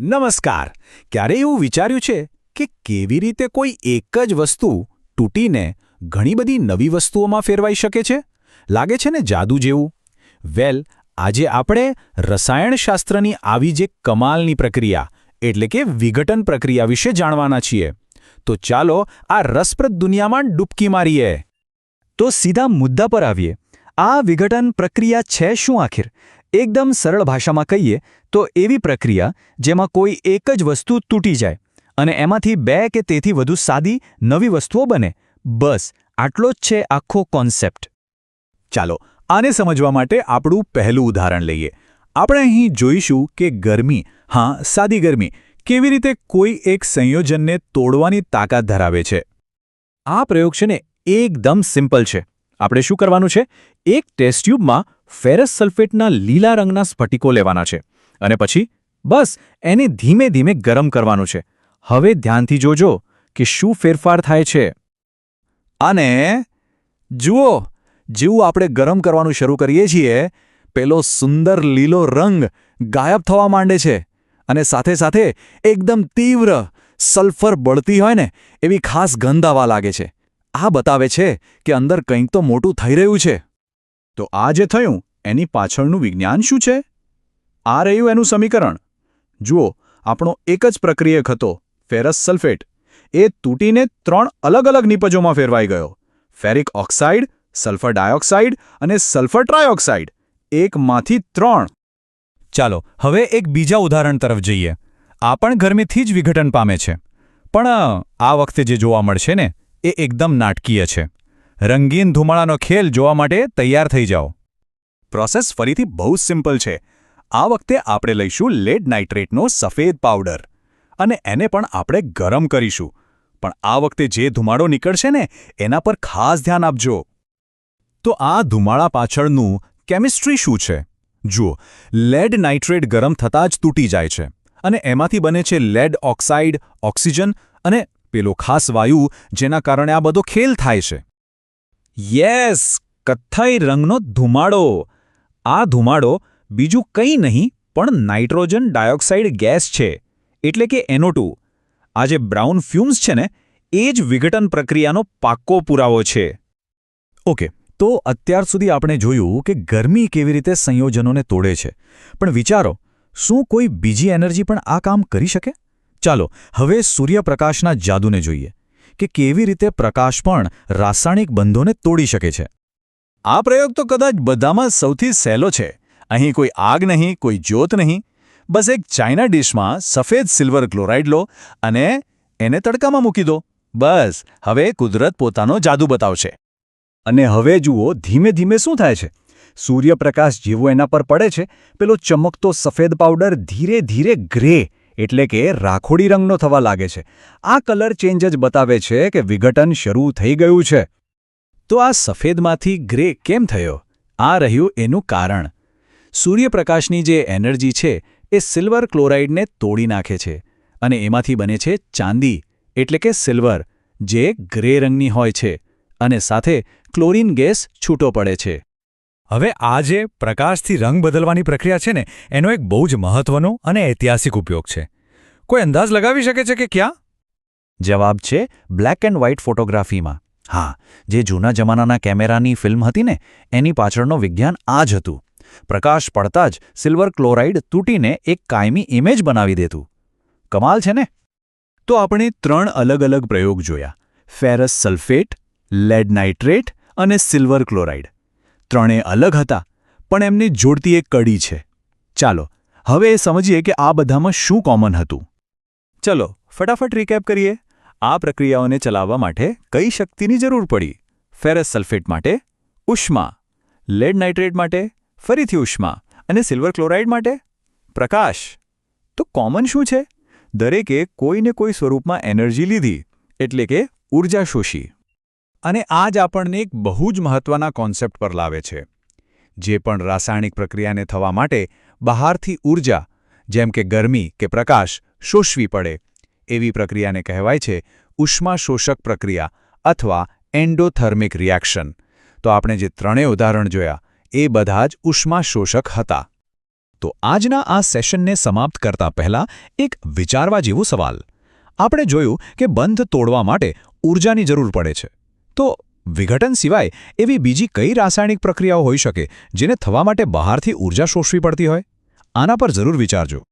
નમસ્કાર. ક્યારે એવું વિચાર્યું છે કે કેવી રીતે કોઈ એક જ વસ્તુ તૂટીને ઘણી બધી નવી વસ્તુઓમાં ફેરવાઈ શકે છે? લાગે છે ને જાદુ જેવું? વેલ, આજે આપણે રસાયણશાસ્ત્રની આવી જે કમાલની પ્રક્રિયા, એટલે કે વિઘટન પ્રક્રિયા વિશે જાણવાના છીએ. તો ચાલો આ રસપ્રદ દુનિયામાં ડૂબકી મારીએ. તો સીધા મુદ્દા પર આવીએ. આ વિઘટન પ્રક્રિયા છે શું આખિર? એકદમ સરળ ભાષામાં કહીએ તો એવી પ્રક્રિયા જેમાં કોઈ એક જ વસ્તુ તૂટી જાય અને એમાંથી બે કે તેથી વધુ સાદી નવી વસ્તુઓ બને. બસ, આટલો જ છે આખો કોન્સેપ્ટ. ચાલો, આને સમજવા માટે આપણું પહેલું ઉદાહરણ લઈએ. આપણે અહીં જોઈશું કે ગરમી, હા, સાદી ગરમી, કેવી રીતે કોઈ એક સંયોજનને તોડવાની તાકાત ધરાવે છે. આ પ્રયોગ છે ને એકદમ સિમ્પલ છે. આપણે શું કરવાનું છે? એક ટેસ્ટ ટ્યુબમાં ફેરસ સલ્ફેટના લીલા રંગના સ્ફટિકો લેવાના છે. અને પછી, બસ, એને ધીમે ધીમે ગરમ કરવાનું છે. હવે ધ્યાનથી જોજો કે શું ફેરફાર થાય છે. અને, જુઓ, જેવું આપણે ગરમ કરવાનું શરૂ કરીએ છીએ, પેલો સુંદર લીલો રંગ ગાયબ થવા માંડે છે. અને સાથે સાથે, એકદમ તીવ્ર સલ્ફર બળતી હોય ને, એવી ખાસ ગંધ આવવા લાગે છે. આ બતાવે છે કે અંદર કંઈક તો મોટું થઈ રહ્યું છે. તો આ જે થયું, એની પાછળનું વિજ્ઞાન શું છે? આ રહ્યું એનું સમીકરણ. જુઓ, આપણો એક જ પ્રક્રિયક હતો, ફેરસ સલ્ફેટ. એ તૂટીને ત્રણ અલગ અલગ નિપજોમાં ફેરવાઈ ગયો. ફેરિક ઓક્સાઇડ, સલ્ફર ડાયોક્સાઇડ અને સલ્ફર ટ્રાયોક્સાઇડ. એકમાંથી ત્રણ. ચાલો, હવે એક બીજા ઉદાહરણ તરફ જઈએ. આ પણ ગરમીથી જ વિઘટન પામે છે. પણ આ વખતે જે જોવા મળશે ને એ એકદમ નાટકીય છે. રંગીન ધુમાડાનો ખેલ જોવા માટે તૈયાર થઈ જાઓ. પ્રોસેસ ફરીથી બહુ સિમ્પલ છે. આ વખતે આપણે લઈશું લેડ નાઇટ્રેટનો સફેદ પાવડર. અને એને પણ આપણે ગરમ કરીશું. પણ આ વખતે જે ધુમાડો નીકળશે ને, એના પર ખાસ ધ્યાન આપજો. તો આ ધુમાડા પાછળનું કેમિસ્ટ્રી શું છે? જુઓ, લેડ નાઇટ્રેટ ગરમ થતાં જ તૂટી જાય છે. અને એમાંથી બને છે લેડ ઓક્સાઇડ, ઓક્સિજન અને પેલો ખાસ વાયુ જેના કારણે આ બધો ખેલ થાય છે. યસ, કથ્થાઈ રંગનો ધુમાડો. આ ધુમાડો બીજું કંઈ નહીં, પણ નાઇટ્રોજન ડાયોક્સાઇડ ગેસ છે, એટલે કે એનોટુ આ જે બ્રાઉન ફ્યુમ્સ છે ને, એ જ વિઘટન પ્રક્રિયાનો પાક્કો પુરાવો છે. ઓકે, તો અત્યાર સુધી આપણે જોયું કે ગરમી કેવી રીતે સંયોજનોને તોડે છે. પણ વિચારો, શું કોઈ બીજી એનર્જી પણ આ કામ કરી શકે? ચાલો, હવે સૂર્યપ્રકાશના જાદુને જોઈએ કે કેવી રીતે પ્રકાશ પણ રાસાયણિક બંધોને તોડી શકે છે. આ પ્રયોગ તો કદાચ બધામાં સૌથી સહેલો છે. અહીં કોઈ આગ નહીં, કોઈ જ્યોત નહીં. બસ એક ચાઇના ડીશમાં સફેદ સિલ્વર ક્લોરાઇડ લો અને એને તડકામાં મૂકી દો. બસ, હવે કુદરત પોતાનો જાદુ બતાવશે. અને હવે જુઓ, ધીમે ધીમે શું થાય છે? સૂર્યપ્રકાશ જેવો એના પર પડે છે. પેલો ચમકતો સફેદ પાવડર ધીરે ધીરે ગ્રે એટલે કે રાખોડી રંગનો થવા લાગે છે. આ કલર ચેન્જ જ બતાવે છે કે વિઘટન શરૂ થઈ ગયું છે. તો આ સફેદમાંથી ગ્રે કેમ થયો? આ રહ્યું એનું કારણ. સૂર્યપ્રકાશની જે એનર્જી છે, એ સિલ્વર ક્લોરાઇડને તોડી નાખે છે અને એમાંથી બને છે ચાંદી, એટલે કે સિલ્વર, જે ગ્રે રંગની હોય છે અને સાથે ક્લોરીન ગેસ છૂટો પડે છે. હવે આ જે પ્રકાશથી રંગ બદલવાની પ્રક્રિયા છે ને એનો એક બહુ જ મહત્વનો અને ઐતિહાસિક ઉપયોગ છે. કોઈ અંદાજ લગાવી શકે છે કે ક્યાં? જવાબ છે બ્લેક એન્ડ વ્હાઇટ ફોટોગ્રાફીમાં. હા જે જૂના જમાનાના કેમેરાની ફિલ્મ હતી ને એની પાછળનો વિજ્ઞાન આ જ હતું. પ્રકાશ પડતા જ સિલ્વર ક્લોરાઇડ તૂટીને એક કાયમી ઇમેજ બનાવી દેતું. કમાલ છે ને? તો આપણે ત્રણ અલગ અલગ પ્રયોગ જોયા. ફેરસ સલ્ફેટ લેડ નાઇટ્રેટ અને સિલ્વર ક્લોરાઇડ. ત્રણે અલગ હતા, પણ એમને જોડતી એક કડી છે. ચાલો, હવે એ સમજીએ કે આ બધામાં શું કોમન હતું. ચલો, ફટાફટ રિકેપ કરીએ. આ પ્રક્રિયાઓને ચલાવવા માટે કઈ શક્તિની જરૂર પડી? ફેરસ સલ્ફેટ માટે ઉષ્મા. લેડ નાઇટ્રેટ માટે ફરીથી ઉષ્મા. અને સિલ્વર ક્લોરાઇડ માટે પ્રકાશ. તો કોમન શું છે? દરેકે કોઈને કોઈ સ્વરૂપમાં એનર્જી લીધી, એટલે કે ઊર્જા શોષી અને આ જ આપણને એક બહુ જ મહત્વના કોન્સેપ્ટ પર લાવે છે. જે પણ રાસાયણિક પ્રક્રિયાને થવા માટે બહારથી ઊર્જા જેમ કે ગરમી કે પ્રકાશ, શોષવી પડે, એવી પ્રક્રિયાને કહેવાય છે ઉષ્માશોષક પ્રક્રિયા અથવા એન્ડોથર્મિક રિએક્શન. તો આપણે જે ત્રણેય ઉદાહરણ જોયા, એ બધા જ ઉષ્માશોષક હતા. તો આજના આ સેશનને સમાપ્ત કરતા પહેલા એક વિચારવા જેવો સવાલ. આપણે જોયું કે બંધ તોડવા માટે ઊર્જાની જરૂર પડે છે. તો વિઘટન સિવાય એવી બીજી કઈ રાસાયણિક પ્રક્રિયાઓ હોઈ શકે જેને થવા માટે બહારથી ઊર્જા શોષવી પડતી હોય? આના પર જરૂર વિચારજો.